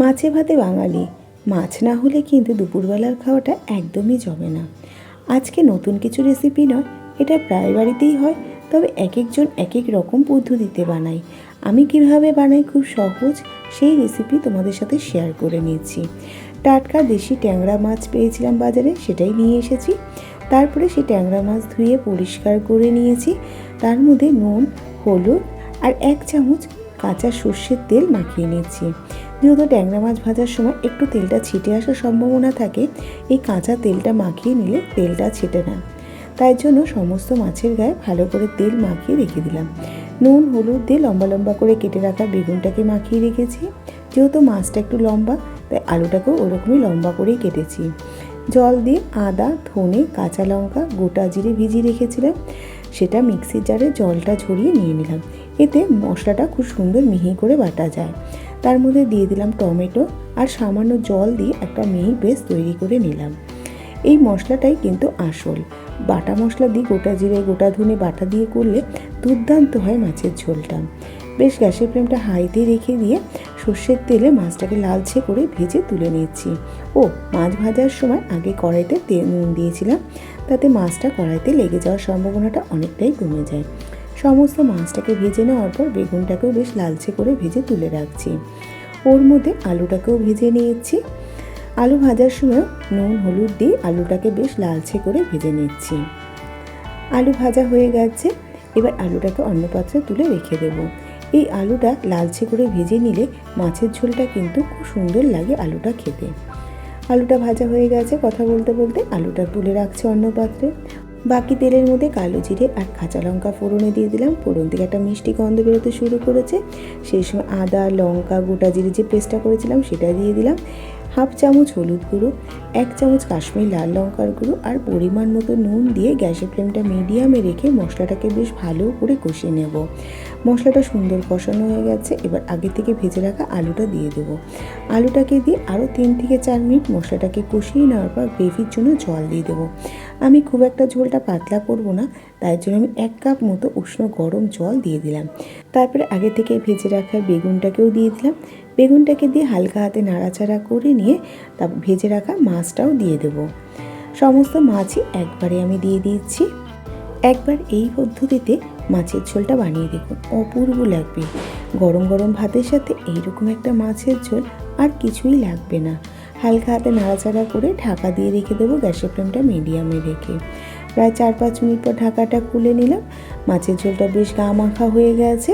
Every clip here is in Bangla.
মাছে ভাতে বাঙালি। মাছ না হলে কিন্তু দুপুরবেলার খাওয়াটা একদমই জমে না। আজকে নতুন কিছু রেসিপি নয়, এটা প্রায় বাড়িতেই হয়, তবে এক একজন এক এক রকম পদ্ধতিতে বানাই। আমি কীভাবে বানাই খুব সহজ, সেই রেসিপি তোমাদের সাথে শেয়ার করে নিয়েছি। টাটকা দেশি ট্যাংরা মাছ পেয়েছিলাম বাজারে, সেটাই নিয়ে এসেছি। তারপরে সেই ট্যাংরা মাছ ধুয়ে পরিষ্কার করে নিয়েছি। তার মধ্যে নুন, হলুদ আর এক চামচ কাঁচা সর্ষের তেল মাখিয়ে নিচ্ছি যেহেতু ট্যাংরা মাছ ভাজার সময় একটু তেলটা ছিটে আসার সম্ভাবনা থাকে, এই কাঁচা তেলটা মাখিয়ে নিলে তেলটা ছেটে না। তাই জন্য সমস্ত মাছের গায়ে ভালো করে তেল মাখিয়ে রেখে দিলাম। নুন, হলুদ দিয়ে লম্বা লম্বা করে কেটে রাখা বেগুনটাকে মাখিয়ে রেখেছি। যেহেতু মাছটা একটু লম্বা, তাই আলুটাকেও ওরকমই লম্বা করেই কেটেছি। জল দিয়ে আদা, ধনে, কাঁচা লঙ্কা, গোটা জিরে ভিজিয়ে রেখেছিলাম। সেটা মিক্সির জারে জলটা ঝরিয়ে নিয়ে নিলাম। এতে মশলাটা খুব সুন্দর মিহি করে বাটা যায়। তার মধ্যে দিয়ে দিলাম টমেটো আর সামান্য জল দিয়ে একটা মিহি পেস্ট তৈরি করে নিলাম। এই মশলাটাই কিন্তু আসল। বাটা মশলা দিয়ে গোটা জিরে, গোটা ধনে বাটা দিয়ে করলে দুর্দান্ত হয় মাছের ঝোলটা। বেশ গ্যাসের ফ্লেমটা হাইতে রেখে দিয়ে সর্ষের তেলে মাছটাকে লালচে করে ভেজে তুলে নিচ্ছি। ও, মাছ ভাজার সময় আগে কড়াইতে তেল নুন দিয়েছিলাম। তাতে মাছটা কড়াইতে লেগে যাওয়ার সম্ভাবনাটা অনেকটাই কমে যায়। সমস্ত মাছটাকে ভেজে নেওয়ার পর বেগুনটাকেও বেশ লালচে করে ভেজে তুলে রাখছি। ওর মধ্যে আলুটাকেও ভেজে নিয়েছি। আলু ভাজার সময় নুন, হলুদ দিয়ে আলুটাকে বেশ লালচে করে ভেজে নিচ্ছি। আলু ভাজা হয়ে গেছে। এবার আলুটাকে অন্য পাত্রে তুলে রেখে দেবো। এই আলুটা লালচে করে ভেজে নিলে মাছের ঝোলটা কিন্তু খুব সুন্দর লাগে আলুটা খেতে। আলুটা ভাজা হয়ে গেছে কথা বলতে বলতে আলুটা তুলে রাখছে অন্য পাত্রে। বাকি তেলের মধ্যে কালো জিরে আর কাঁচা লঙ্কা ফোড়নে দিয়ে দিলাম। ফোড়ন থেকে একটা মিষ্টি গন্ধ বেরোতে শুরু করেছে। সেই সময় আদা, লঙ্কা, গোটা জিরে যে পেস্টটা করেছিলাম সেটা দিয়ে দিলাম। হাফ চামচ হলুদ গুঁড়ো, এক চামচ কাশ্মীর লাল লঙ্কার গুঁড়ো আর পরিমাণ মতো নুন দিয়ে গ্যাসের ফ্লেমটা মিডিয়ামে রেখে মশলাটাকে বেশ ভালো করে কষিয়ে নেব। মশলাটা সুন্দর কষানো হয়ে গেছে, এবার আগে থেকে ভেজে রাখা আলুটা দিয়ে দেবো। আলুটাকে দিয়ে আরও তিন থেকে চার মিনিট মশলাটাকে কষিয়ে নেওয়ার পর গ্রেভির জন্য জল দিয়ে দেবো। আমি খুব একটা ঝোলটা পাতলা করব না, তাই জন্য আমি এক কাপ মতো উষ্ণ গরম জল দিয়ে দিলাম। তারপরে আগে থেকে ভেজে রাখা বেগুনটাকেও দিয়ে দিলাম। বেগুনটাকে দিয়ে হালকা হাতে নাড়াচাড়া করে নিয়ে তা ভেজে রাখা মাছটাও দিয়ে দেবো। সমস্ত মাছই একবারে আমি দিয়ে দিচ্ছি। একবার এই পদ্ধতিতে মাছের ঝোলটা বানিয়ে দেখুন, অপূর্ব লাগবে। গরম গরম ভাতের সাথে এইরকম একটা মাছের ঝোল আর কিছুই লাগবে না। হালকা হাতে নাড়াচাড়া করে ঢাকা দিয়ে রেখে দেবো গ্যাসের ফ্লেমটা মিডিয়ামে রেখে। প্রায় চার পাঁচ মিনিট পর ঢাকাটা খুলে নিলাম। মাছের ঝোলটা বেশ গা মাখা হয়ে গেছে।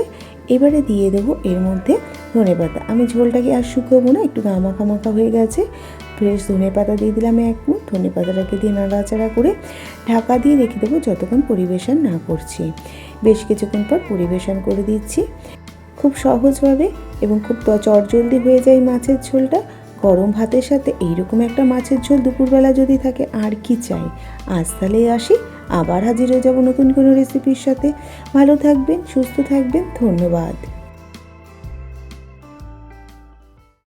এবারে দিয়ে দেবো এর মধ্যে ধনে পাতা। আমি ঝোলটাকে আর শুকোবো না, একটু গা মাখা মাখা হয়ে গেছে। ফ্রেশ ধনে পাতা দিয়ে দিলাম এক মুখ ধনে পাতাটাকে দিয়ে নাড়াচাড়া করে ঢাকা দিয়ে রেখে দেবো যতক্ষণ পরিবেশন না করছি। বেশ কিছুক্ষণ পর পরিবেশন করে দিচ্ছি। খুব সহজভাবে এবং খুব চটজলদি হয়ে যায় মাছের ঝোলটা। গরম ভাতের সাথে এইরকম একটা মাছের ঝোল দুপুরবেলা যদি থাকে, আর কি চাই? আজ তাহলে আসি, আবার হাজির হয়ে যাব নতুন কোনো রেসিপির সাথে। ভালো থাকবেন, সুস্থ থাকবেন, ধন্যবাদ।